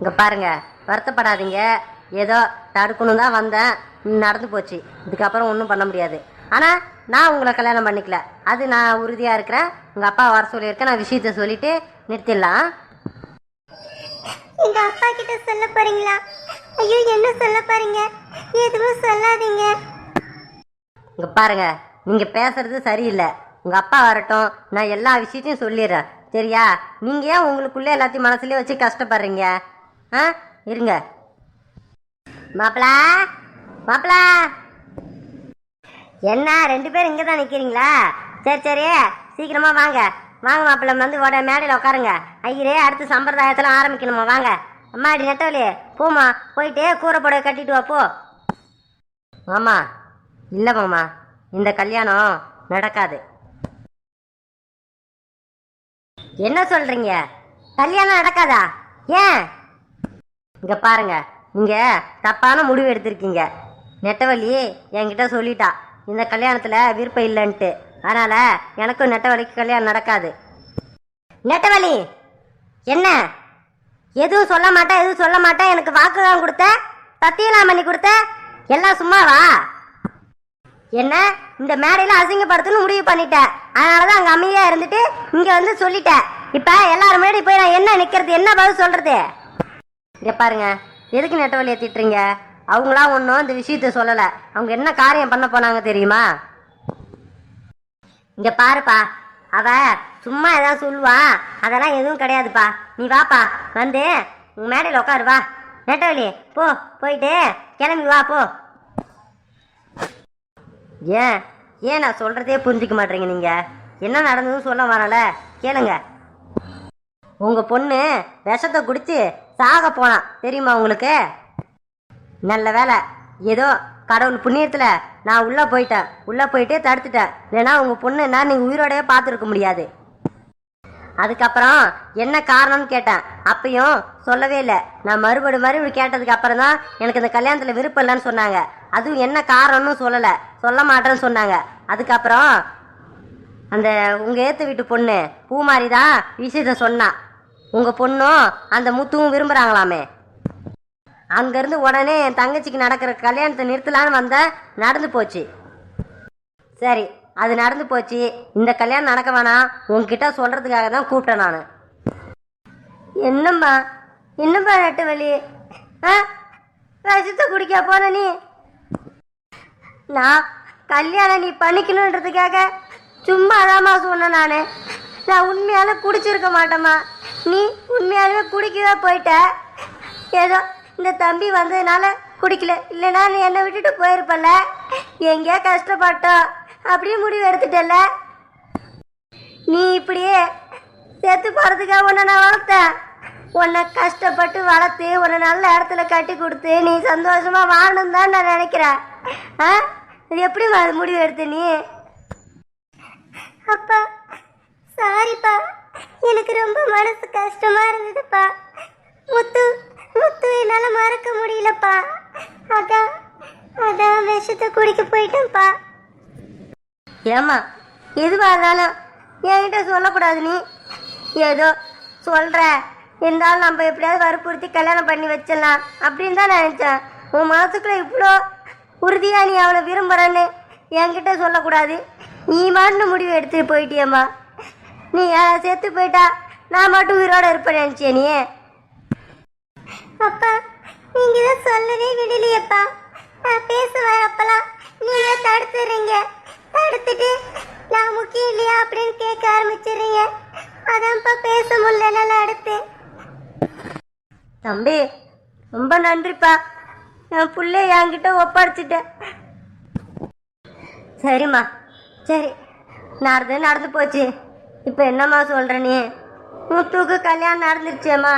இங்கே பாருங்க வருத்தப்படாதீங்க. ஏதோ தடுக்கணும் தான் வந்தேன். நடந்து போச்சு. இதுக்கப்புறம் ஒன்றும் பண்ண முடியாது. ஆனால் நான் உங்களை கல்யாணம் பண்ணிக்கல. அது நான் உறுதியாக இருக்கிறேன். உங்கள் அப்பா வர சொல்லியிருக்கேன் நான் விஷயத்த சொல்லிட்டு நிறுத்திடலாம். எங்க அப்பா கிட்ட சொல்ல போறீங்களா? ஐயோ என்ன சொல்ல போறீங்க? எதுவும் சொல்லாதீங்க. இங்கே பாருங்க நீங்கள் பேசுறது சரியில்லை. உங்கள் அப்பா வரட்டும். நான் எல்லா விஷயத்தையும் சொல்லிடுறேன். சரியா? நீங்கள் ஏன் உங்களுக்குள்ளே எல்லாத்தையும் மனசுலயே வச்சு கஷ்டப்படுறீங்க? ஆ இருங்க. மாப்பிளா மாப்பிளா. என்ன ரெண்டு பேரும் இங்கே தான் நிற்கிறீங்களா சரி சரி சீக்கிரமாக வாங்க. வாங்க மாப்பிள்ள வந்து உட மேடையில் உட்காருங்க. ஐயரே அடுத்து சம்பிரதாயத்தில் ஆரம்பிக்கணுமா? வாங்க. அம்மாடி நெட்டவலி போமா போயிட்டு கூரை புடவை கட்டிட்டு வா போ. மாமா இல்லை மாமா இந்த கல்யாணம் நடக்காது. என்ன சொல்றீங்க? கல்யாணம் நடக்காதா? ஏன்? இங்க பாருங்க. நீங்க தப்பான முடிவு எடுத்திருக்கீங்க. நெட்டவழி என்கிட்ட சொல்லிட்டா. இந்த கல்யாணத்துல விருப்பம் இல்லைன்ட்டு. அதனால எனக்கும் நெட்டவழிக்கு கல்யாணம் நடக்காது. நெட்டவழி என்ன? எதுவும் சொல்ல மாட்டேன் எதுவும் சொல்ல மாட்டேன் எனக்கு வாக்கு தான் கொடுத்த? சத்தியலாம் பண்ணி கொடுத்த? எல்லாம் சும்மாவா? என்ன? இந்த மேடையில அசிங்கப்படுத்துன்னு முடிவு பண்ணிட்டேன் அதனாலதான் அங்க அமைதியா இருந்துட்டு இங்க வந்து சொல்லிட்டேன் இப்ப எல்லாரும் முன்னாடி போய் நான் என்ன நிக்கிறது? என்ன பதில் சொல்றது? இங்கே பாருங்க. எதுக்கு நெட்டவழியை திட்டுறீங்க? அவங்களாம் ஒன்றும் இந்த விஷயத்த சொல்லலை. அவங்க என்ன காரியம் பண்ண போனாங்க தெரியுமா? இங்கே பாருப்பா. அவ சும்மா ஏதாவது சொல்லுவா. அதெல்லாம் எதுவும் கிடையாதுப்பா. நீ வாப்பா. வந்து உங்க மேடையில் உட்காரு வா. நெட்டவழி போ போயிட்டு கிளம்பி வா போ. ஏன்? ஏன் நான் சொல்கிறதே புரிஞ்சுக்க மாட்டீங்க நீங்கள் என்ன நடந்ததுன்னு சொல்ல வரல? கேளுங்க. உங்கள் பொண்ணு விஷத்தை குடித்து சாக போனான். தெரியுமா உங்களுக்கு? நல்ல வேலை ஏதோ கடவுள் புண்ணியத்தில் நான் உள்ளே போயிட்டேன். உள்ளே போயிட்டு தடுத்துட்டேன். இல்லைன்னா உங்கள் பொண்ணு என்ன நீங்கள் உயிரோடையே பார்த்துருக்க முடியாது. அதுக்கப்புறம் என்ன காரணம்னு கேட்டேன். அப்பயும் சொல்லவே இல்லை. நான் மறுபடி மறுபடி கேட்டதுக்கு அப்புறம் தான் எனக்கு இந்த கல்யாணத்தில் விருப்பம் இல்லைன்னு சொன்னாங்க. அதுவும் என்ன காரணம்னு சொல்லலை. சொல்ல மாட்டேன்னு சொன்னாங்க. அதுக்கப்புறம் அந்த உங்கள் ஏற்ற வீட்டு பொண்ணு பூமாரி தான் விஷயத்த சொன்னா. உங்கள் பொண்ணும் அந்த முத்துவும் விரும்புகிறாங்களாமே அங்கேருந்து உடனே என் தங்கச்சிக்கு நடக்கிற கல்யாணத்தை நிறுத்தலான்னு வந்தேன் நடந்து போச்சு. சரி அது நடந்து போச்சு. இந்த கல்யாணம் நடக்க வேணாம். உங்ககிட்ட சொல்கிறதுக்காக தான் கூப்பிட்டேன் நான். என்னம்மா? என்னம்மா நட்டு வலி? ஆ? ரசத்தை குடிக்க போன நீ? நான் கல்யாணம் நீ பண்ணிக்கணுன்றதுக்காக சும்மா அதாம்மா சொன்னேன் நான். நான் உண்மையால குடிச்சிருக்க மாட்டேம்மா. நீ உண்மையாலுமே குடிக்கவே போயிட்ட. ஏதோ இந்த தம்பி வந்ததுனால குடிக்கல. இல்லைன்னா நீ என்னை விட்டுட்டு போயிருப்பல எங்கேயா கஷ்டப்பட்டோம் அப்படியே முடிவு எடுத்துட்டல நீ இப்படியே செத்து போகிறதுக்காக உன்னை நான் வளர்த்தேன். உன்னை கஷ்டப்பட்டு வளர்த்து உன்னை நல்ல இடத்துல கட்டி கொடுத்து நீ சந்தோஷமாக வாழணும் தான் நான் நினைக்கிறேன். ஆ? இது எப்படி வ- முடிவு எடுத்த நீ? அப்பா சாரிப்பா. எனக்கு ரொம்ப மனசு கஷ்டமா இருந்ததுப்பா. முத்து முத்து என்னால் மறக்க முடியலப்பா. அதான் அதான் விஷத்தை குடிக்க போயிட்டேன்ப்பா. ஏம்மா எதுவாக இருந்தாலும் என்கிட்ட சொல்லக்கூடாது நீ. ஏதோ சொல்கிற இருந்தாலும் நம்ம எப்படியாவது வற்புறுத்தி கல்யாணம் பண்ணி வச்சிடலாம் அப்படின்னு தான் நினச்சேன். உன் மாதத்துக்குள்ளே இவ்வளோ உறுதியாக நீ அவனை விரும்புகிறன்னு என்கிட்ட சொல்லக்கூடாது. நீ மாட்டு முடிவு எடுத்துகிட்டு போயிட்டியம்மா. நீ அஹ், செத்து போயிட்டா நான் மட்டும் உயிரோட இருப்பேன் நினச்சிய நீ? அப்பா நீங்க தான் சொல்லவே விடலையப்பா. நான் பேச வரப்பெல்லாம் நீங்க தடுத்துறீங்க தடுத்துட்டு நான் முக்கியம் இல்லையா அப்படின்னு கேட்க ஆரம்பிச்சிடுறீங்க. அதான்ப்பா பேச முடியல அடுத்து. தம்பி ரொம்ப நன்றிப்பா. என் புள்ளைய என்கிட்ட ஒப்படைச்சிட்டேன். சரிம்மா. சரி நடந்து நடந்து போச்சு. இப்போ என்னம்மா சொல்கிற நீ? முத்துக்கு கல்யாணம் நடந்துருச்சேம்மா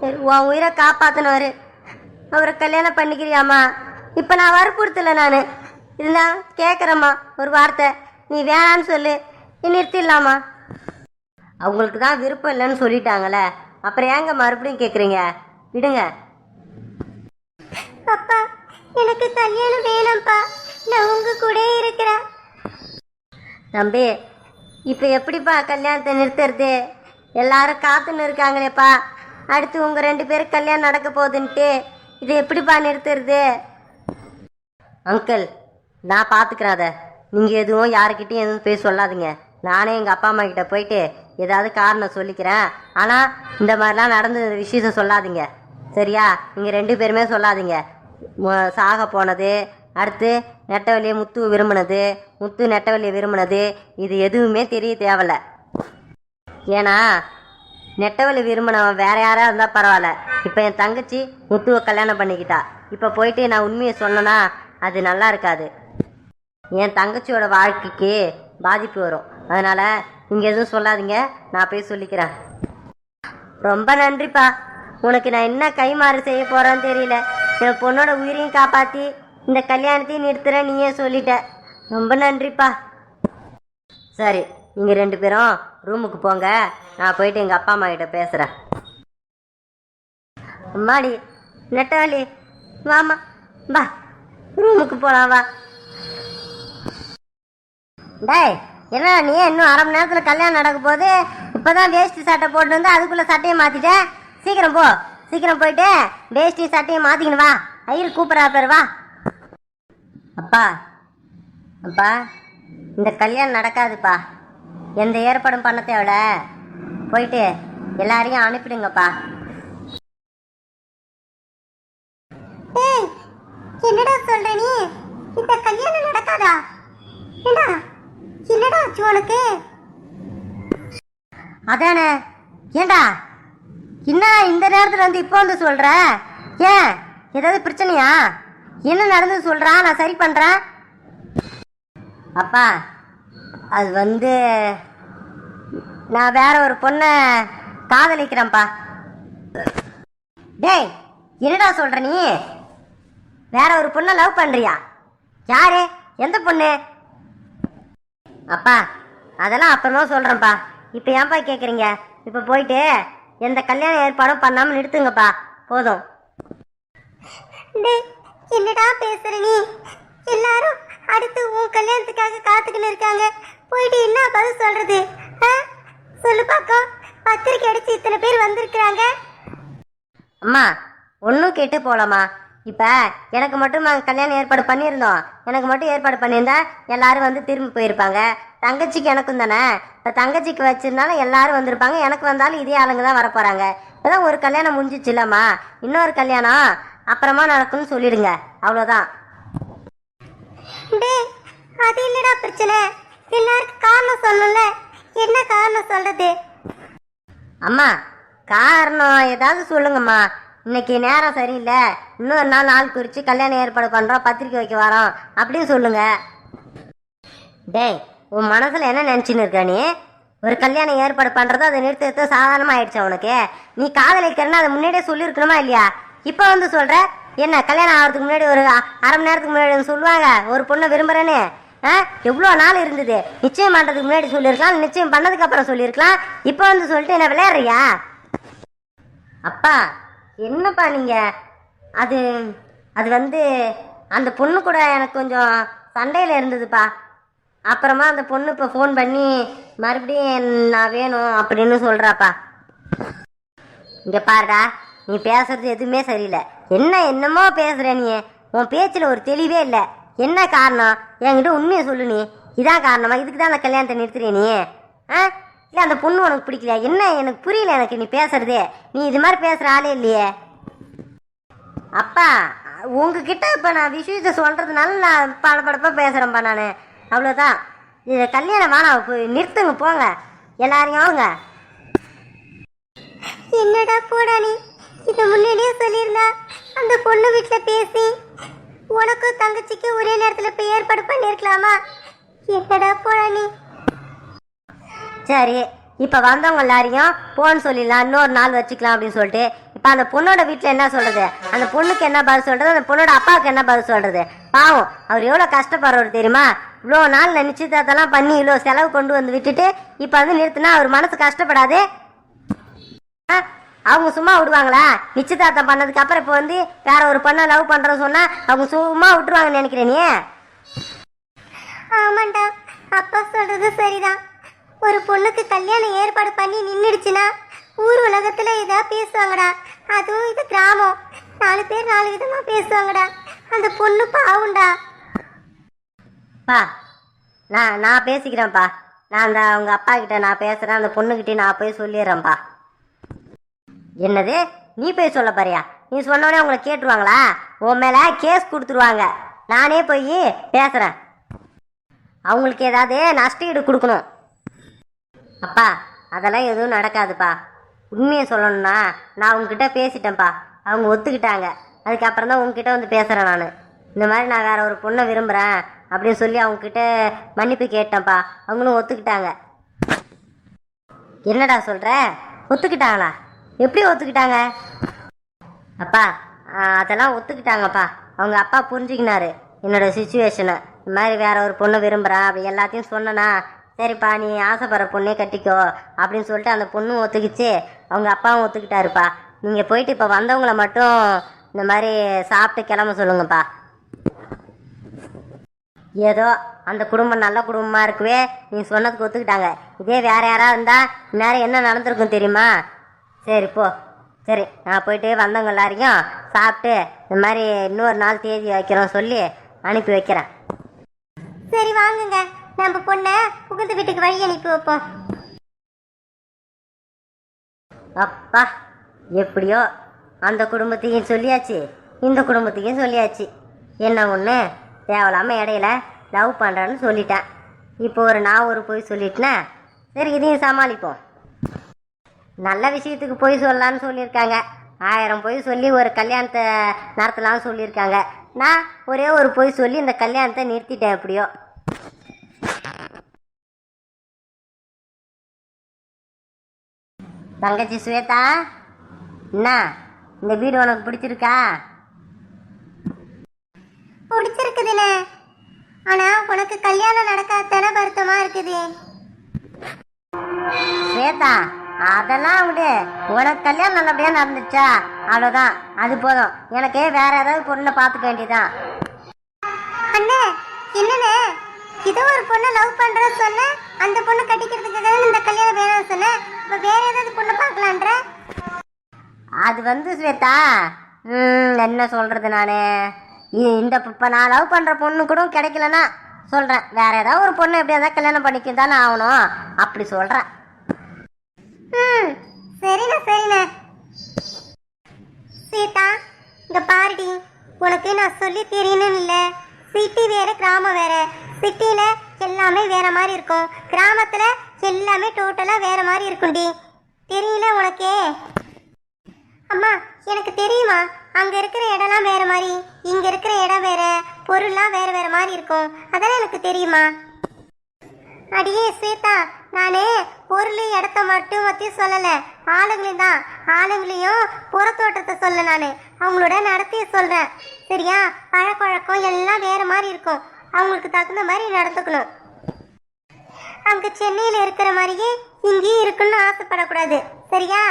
சரி உன் உயிரை காப்பாற்றினவர் அவரை கல்யாணம் பண்ணிக்கிறியாம்மா. இப்போ நான் வற்புறுத்தலை நான். இருந்தா கேட்குறேம்மா ஒரு வார்த்தை. நீ வேணான்னு சொல்லு. நீ நிறுத்திடலாமா அவங்களுக்கு தான் விருப்பம் இல்லைன்னு சொல்லிட்டாங்களே அப்புறம் ஏங்க மறுபடியும் கேட்குறீங்க விடுங்க. அப்பா எனக்கு கல்யாணம் வேணாம்ப்பா. நான் உங்க கூட இருக்கிறேன். தம்பி இப்போ எப்படிப்பா கல்யாணத்தை நிறுத்துறது? எல்லாரும் காத்துன்னு இருக்காங்களேப்பா. அடுத்து உங்கள் ரெண்டு பேரும் கல்யாணம் நடக்க போகுதுன்ட்டு இது எப்படிப்பா நிறுத்துறது? அங்கிள் நான் பார்த்துக்கிறேன் அதை. நீங்கள் எதுவும் யாருக்கிட்டையும் எதுவும் போய் சொல்லாதீங்க. நானே எங்கள் அப்பா அம்மா கிட்ட போயிட்டு ஏதாவது காரணம் சொல்லிக்கிறேன். ஆனால் இந்த மாதிரிலாம் நடந்த விஷயத்த சொல்லாதீங்க. சரியா? நீங்கள் ரெண்டு பேருமே சொல்லாதீங்க. சாக போனது அடுத்து நெட்டவழியை முத்து விரும்பினது முத்து நெட்டவழியை விரும்பினது இது எதுவுமே தெரிய தேவையில்ல. ஏன்னா நெட்டவழி விரும்பினவன் வேற யாராக இருந்தால் பரவாயில்ல. இப்போ என் தங்கச்சி முத்துவை கல்யாணம் பண்ணிக்கிட்டா. இப்போ போயிட்டு நான் உண்மையை சொன்னேன்னா அது நல்லா இருக்காது. என் தங்கச்சியோட வாழ்க்கைக்கு பாதிப்பு வரும். அதனால் நீங்கள் எதுவும் சொல்லாதீங்க. நான் போய் சொல்லிக்கிறேன். ரொம்ப நன்றிப்பா. உனக்கு நான் என்ன கைமாறு செய்ய போகிறேன்னு தெரியல. என் பொண்ணோட உயிரையும் காப்பாற்றி இந்த கல்யாணத்தையும் நிறுத்துறேன் நீயே சொல்லிட்ட. ரொம்ப நன்றிப்பா. சரி நீங்கள் ரெண்டு பேரும் ரூமுக்கு போங்க. நான் போயிட்டு எங்கள் அப்பா அம்மா கிட்ட பேசுகிறேன் அம்மாடி நெட்டவழி வாமா வா ரூமுக்கு போலாம் வா. டேய் என்ன நீ இன்னும் அரை மணி நேரத்தில் கல்யாணம் நடக்க போகுது? இப்போதான் வேஷ்டி சட்டை போட்டு வந்து அதுக்குள்ளே சட்டையை மாற்றிட்டேன் சீக்கிரம் போ. சீக்கிரம் போயிட்டு வேஷ்டி சட்டையை மாற்றிக்கணும் வா. ஐயர் கூப்பிட்றா பேர் வா. அப்பா அப்பா இந்த கல்யாணம் நடக்காதுப்பா. எந்த ஏற்பாடும் பண்ண தேவையில்ல போயிட்டு எல்லாரையும் அனுப்பிடுங்கப்பா. என்னடா சொல்ற நீ? இந்த கல்யாணம் நடக்காதா? ஏண்டா? என்னடா ஆச்சு உனக்கு? அதானே. ஏண்டா? என்ன இந்த நேரத்தில் வந்து இப்போ வந்து சொல்ற? ஏன்? ஏதாவது பிரச்சனையா? என்ன நடந்து சொல்கிறான் நான் சரி பண்ணுறேன் அப்பா அது வந்து நான் வேற ஒரு பொண்ணை காதலிக்கிறேன்ப்பா. டேய் என்னடா சொல்கிற நீ? வேற ஒரு பொண்ணை லவ் பண்ணுறியா யாரு? எந்த பொண்ணு? அப்பா அதெல்லாம் அப்புறமா சொல்கிறேன்ப்பா இப்போ ஏன்ப்பா கேட்குறீங்க இப்போ போயிட்டு எந்த கல்யாண ஏற்பாடும் பண்ணாமல் நிறுத்துங்கப்பா. போதும். டேய் என்னடா பேசுற நீ? எல்லாரும் அடுத்து உன் கல்யாணத்துக்காக காத்துக்கின்னு இருக்காங்க. போயிட்டு என்ன பதில் சொல்றது? ஆ? சொல்லு பாக்கோ. பத்திரிக்கை அடிச்சு இத்தனை பேர் வந்திருக்கிறாங்க. அம்மா ஒன்றும் கேட்டு போகலாமா இப்போ எனக்கு மட்டும் நாங்கள் கல்யாணம் ஏற்பாடு பண்ணியிருந்தோம். எனக்கு மட்டும் ஏற்பாடு பண்ணியிருந்தா எல்லாரும் வந்து திரும்பி போயிருப்பாங்க. தங்கச்சிக்கு எனக்கும் தானே? இப்போ தங்கச்சிக்கு வச்சிருந்தாலும் எல்லாரும் வந்திருப்பாங்க. எனக்கு வந்தாலும் இதே ஆளுங்க தான் வரப்போகிறாங்க இப்போதான் ஒரு கல்யாணம் முடிஞ்சிச்சு இல்லைம்மா. இன்னொரு கல்யாணம். அப்புறமா நடக்கும்னு சொல்லிடுங்க. அவ்வளோதான் டேய் அது என்னடா பிரச்சனை? எல்லாருக்கும் காரணம் சொல்லணும்ல என்ன காரணம் சொல்றது? அம்மா காரணம் ஏதாவது சொல்லுங்கம்மா. இன்னைக்கு நேரம் சரியில்லை. இன்னொரு நாள் நாள் குறித்து கல்யாணம் ஏற்பாடு பண்ணுறோம் பத்திரிக்கை வைக்க வரோம். அப்படின்னு சொல்லுங்க. டேய் உன் மனசில் என்ன நினச்சின்னு இருக்க நீ? ஒரு கல்யாணம் ஏற்பாடு பண்ணுறது அதை நிறுத்தத்தை சாதாரணமாக ஆயிடுச்சு உனக்கு? நீ காதலிக்கிறன்னா அதை முன்னாடியே சொல்லியிருக்கணுமா இல்லையா? இப்போ வந்து சொல்கிற என்ன கல்யாணம் ஆகிறதுக்கு முன்னாடி ஒரு அரை மணி நேரத்துக்கு முன்னாடி சொல்லுவாங்க. ஒரு பொண்ணை விரும்புகிறேன்னு ஆ? எவ்வளோ நாள் இருந்தது? நிச்சயம் பண்ணுறதுக்கு முன்னாடி சொல்லியிருக்கலாம் நிச்சயம் பண்ணதுக்கப்புறம் சொல்லியிருக்கலாம். இப்போ வந்து சொல்லிட்டு என்ன விளையாடுறியா? அப்பா என்னப்பா நீங்கள் அது அது வந்து அந்த பொண்ணு கூட எனக்கு கொஞ்சம் சண்டையில் இருந்ததுப்பா. அப்புறமா அந்த பொண்ணு இப்போ ஃபோன் பண்ணி மறுபடியும் நான் வேணும் அப்படின்னு சொல்கிறாப்பா இங்கே பாருடா. நீ பேசுறது எதுவுமே சரியில்லை. என்ன என்னமோ பேசுற நீ? உன் பேச்சில் ஒரு தெளிவே இல்லை. என்ன காரணம்? என்கிட்ட உண்மையை சொல்லு நீ. இதான் காரணமா? இதுக்கு தான் அந்த கல்யாணத்தை நிறுத்துறிய நீ. ஆ? இல்லை அந்த பொண்ணு உனக்கு பிடிக்கலையா? என்ன? எனக்கு புரியல எனக்கு நீ பேசுறதே. நீ இது மாதிரி பேசுகிற ஆளே இல்லையே. அப்பா உங்ககிட்ட இப்போ நான் விஷயத்தை சொல்கிறதுனால நான் படப்படப்பாக பேசுகிறேன்ப்பா நான். அவ்வளோதான் இது கல்யாணம் வேணாம் போய் நிறுத்துங்க போங்க. எல்லாரையும் ஆகுங்க என்னடா போடா நீ? இதை முன்னாடியே சொல்லியிருந்தா அந்த பொண்ணு வீட்டில் பேசி உனக்கும் தங்கச்சிக்கும் ஒரே நேரத்தில் போய் ஏற்பாடு பண்ணியிருக்கலாமா என்னடா போடா நீ சரி இப்போ வந்தவங்க எல்லாரையும் போன்னு சொல்லிடலாம் இன்னொரு நாள் வச்சுக்கலாம் அப்படின்னு சொல்லிட்டு இப்போ அந்த பொண்ணோட வீட்டில் என்ன சொல்கிறது அந்த பொண்ணுக்கு என்ன பதில் சொல்கிறது அந்த பொண்ணோட அப்பாவுக்கு என்ன பதில் சொல்கிறது பாவம் அவர் எவ்வளோ கஷ்டப்படுறவர் தெரியுமா? இவ்வளோ நாள் நிச்சயதார்த்தம்லாம் பண்ணி இவ்வளோ செலவு கொண்டு வந்து விட்டுட்டு இப்போ வந்து நிறுத்தினா அவர் மனசு கஷ்டப்படாது. ஆ? அவங்க சும்மா விடுவாங்களா? நிச்சயதார்த்தம் பண்ணதுக்கு அப்புறம் இப்போ வந்து வேற ஒரு பொண்ணை லவ் பண்றோம்னு சொன்னா அவங்க சும்மா விட்டுருவாங்கன்னு நினைக்கிறேன் நீ. ஆமாண்டா அப்பா சொல்றது சரிதான். ஒரு பொண்ணுக்கு கல்யாணம் ஏற்பாடு பண்ணி நின்றுடுச்சுன்னா ஊர் உலகத்துல இதா பேசுவாங்கடா. அதுவும் இது கிராமம். நாலு பேர் நாலு விதமா பேசுவாங்கடா. அந்த பொண்ணு பாவுண்டா. பா நான் நான் பேசிக்கிறேன்ப்பா நான் அந்த அவங்க அப்பா கிட்ட நான் பேசுகிறேன் அந்த பொண்ணுக்கிட்டே நான் போய் சொல்லிடுறேன்ப்பா என்னது? நீ போய் சொல்ல பாரியா? நீ சொன்னோடனே உங்களை கேட்டுருவாங்களா? உன் மேலே கேஸ் கொடுத்துருவாங்க. நானே போய் பேசுகிறேன் அவங்களுக்கு ஏதாவது நஷ்டஈடு கொடுக்கணும். அப்பா அதெல்லாம் எதுவும் நடக்காதுப்பா. உண்மையை சொல்லணும்னா நான் உங்ககிட்ட பேசிட்டேன்ப்பா. அவங்க ஒத்துக்கிட்டாங்க. அதுக்கப்புறம் தான் உங்ககிட்ட வந்து பேசுகிறேன் நான். இந்த மாதிரி நான் வேற ஒரு பொண்ணை விரும்புகிறேன் அப்படின்னு சொல்லி அவங்கக்கிட்ட மன்னிப்பு கேட்டேன்ப்பா. அவங்களும் ஒத்துக்கிட்டாங்க. என்னடா சொல்கிற ஒத்துக்கிட்டாங்களா? எப்படி ஒத்துக்கிட்டாங்க? அப்பா அதெல்லாம் ஒத்துக்கிட்டாங்கப்பா. அவங்க அப்பா புரிஞ்சுக்கினாரு என்னோட சுச்சுவேஷனை இந்த மாதிரி வேற ஒரு பொண்ணை விரும்புகிறா அப்படி எல்லாத்தையும் சொன்னனா சரிப்பா நீ ஆசைப்படுற பொண்ணே கட்டிக்கோ அப்படின்னு சொல்லிட்டு அந்த பொண்ணும் ஒத்துக்கிச்சு. அவங்க அப்பாவும் ஒத்துக்கிட்டாருப்பா. நீங்கள் போயிட்டு இப்போ வந்தவங்கள மட்டும் இந்த மாதிரி சாப்பிட்டு கிளம்ப சொல்லுங்கப்பா. ஏதோ அந்த குடும்பம் நல்ல குடும்பமாக இருக்கவே நீங்கள் சொன்னதுக்கு ஒத்துக்கிட்டாங்க. இதே வேற யாராவது இருந்தால் நேரம் என்ன நடந்திருக்கும் தெரியுமா? சரி போ. சரி நான் போயிட்டு வந்தவங்க எல்லாரையும் சாப்பிட்டு இந்த மாதிரி இன்னொரு நாள் தேதி வைக்கிறோம் சொல்லி அனுப்பி வைக்கிறேன். சரி வாங்குங்க. நம்ம பொண்ணை புகுந்த வீட்டுக்கு வழி அனுப்பி வைப்போம். அப்பா எப்படியோ அந்த குடும்பத்தையும் சொல்லியாச்சு இந்த குடும்பத்தையும் சொல்லியாச்சு. என்ன ஒன்று தேவையில்லாமல் இடையில லவ் பண்ணுறேன்னு சொல்லிட்டேன். இப்போ ஒரு நான் ஒரு போய் சொல்லிட்டேனே சரி இதையும் சமாளிப்போம். நல்ல விஷயத்துக்கு போய் சொல்லலான்னு சொல்லியிருக்காங்க. ஆயிரம் பொய் சொல்லி ஒரு கல்யாணத்தை நடத்தலாம்னு சொல்லியிருக்காங்க. நான் ஒரே ஒரு பொய் சொல்லி இந்த கல்யாணத்தை நிறுத்திட்டேன் எப்படியோ. தங்கச்சி ஸ்வேதா என்ன இந்த வீடு உனக்கு பிடிச்சிருக்கா? பிடிச்சிருக்குதுண்ணே. ஆனா உனக்கு கல்யாணம் நடக்காதன வருத்தமா இருக்குது. ஸ்வேதா அதெல்லாம் விடு. உனக்கு கல்யாணம் நல்லபடியா நடந்துச்சா? அவ்வளோதான் அது போதும். எனக்கு வேற ஏதாவது பொருளை பார்த்துக்க வேண்டியதான் அண்ணே என்னண்ணே? இதோ ஒரு பொண்ணை லவ் பண்றேன்னு சொன்ன அந்த பொண்ணு கட்டிக்கிறதுக்காக இந்த கல்யாணம் வேணாம்னு சொன்ன இப்ப வேற ஏதாவது பொண்ணை பார்க்கலான்ற? அது வந்து ஸ்வேதா என்ன சொல்றது நானு? இந்த இப்போ நான் லவ் பண்ற பொண்ணு கூட கிடைக்கலன்னா சொல்றேன். வேற ஏதாவது ஒரு பொண்ணு எப்படியா இருந்தாலும் கல்யாணம் பண்ணிக்க தானே ஆகணும். அப்படி சொல்றேன். ம் சரிண்ணே சரிண்ணே. சீதா இங்க பாருடி. உனக்கு நான் சொல்லி தெரியணும் இல்லை. சிட்டி வேற கிராமம் வேற. சிட்டியில எல்லாமே வேற மாதிரி இருக்கும். கிராமத்துல எல்லாமே டோட்டலா வேற மாதிரி இருக்கும்டி. தெரியல உனக்கே? அம்மா எனக்கு தெரியுமா? அங்க இருக்கிற இடம்லாம் வேற மாதிரி. இங்க இருக்கிற இடம் வேற. பொருள்லாம் வேற வேற மாதிரி இருக்கும். அதெல்லாம் எனக்கு தெரியுமா? அடியே ஸ்வேதா நானே பொருள் இடத்த மட்டும் பற்றி சொல்லலை. ஆளுங்களையும் தான் ஆளுங்களையும் புறத்தோட்டத்தை சொல்ல நான். அவங்களோட நடத்திய சொல்கிறேன் சரியா? பழக்கொழக்கம் எல்லாம் வேறு மாதிரி இருக்கும். அவங்களுக்கு தகுந்த மாதிரி நடந்துக்கணும். அங்கே சென்னையில் இருக்கிற மாதிரியே இங்கேயும் இருக்குன்னு ஆசைப்படக்கூடாது. சரியா?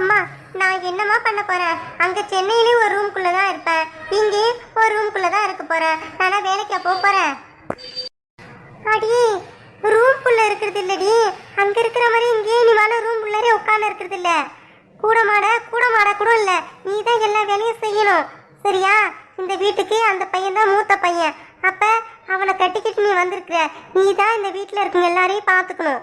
அம்மா நான் என்னம்மா பண்ண போகிறேன் அங்கே சென்னையிலேயும் ஒரு ரூம்குள்ளே தான் இருப்பேன். இங்கேயும் ஒரு ரூம்குள்ளே தான் இருக்க போகிறேன் நான் வேலைக்கு போக போகிறேன் அடி ரூம்குள்ள இருக்கிறது இல்லடி. அங்க இருக்கிற மாதிரி இங்கேயே நீ மேல ரூம் உள்ளே உட்கார்ந்து இருக்கிறது இல்ல. கூட மாட கூட மாட கூட இல்ல. நீ தான் எல்லா வேலையும் செய்யணும். சரியா? இந்த வீட்டுக்கு அந்த பையன் தான் மூத்த பையன். அப்ப அவனை கட்டிக்கிட்டு நீ வந்திருக்கிற. நீ தான் இந்த வீட்டில் இருக்கிற எல்லாரையும் பார்த்துக்கணும்.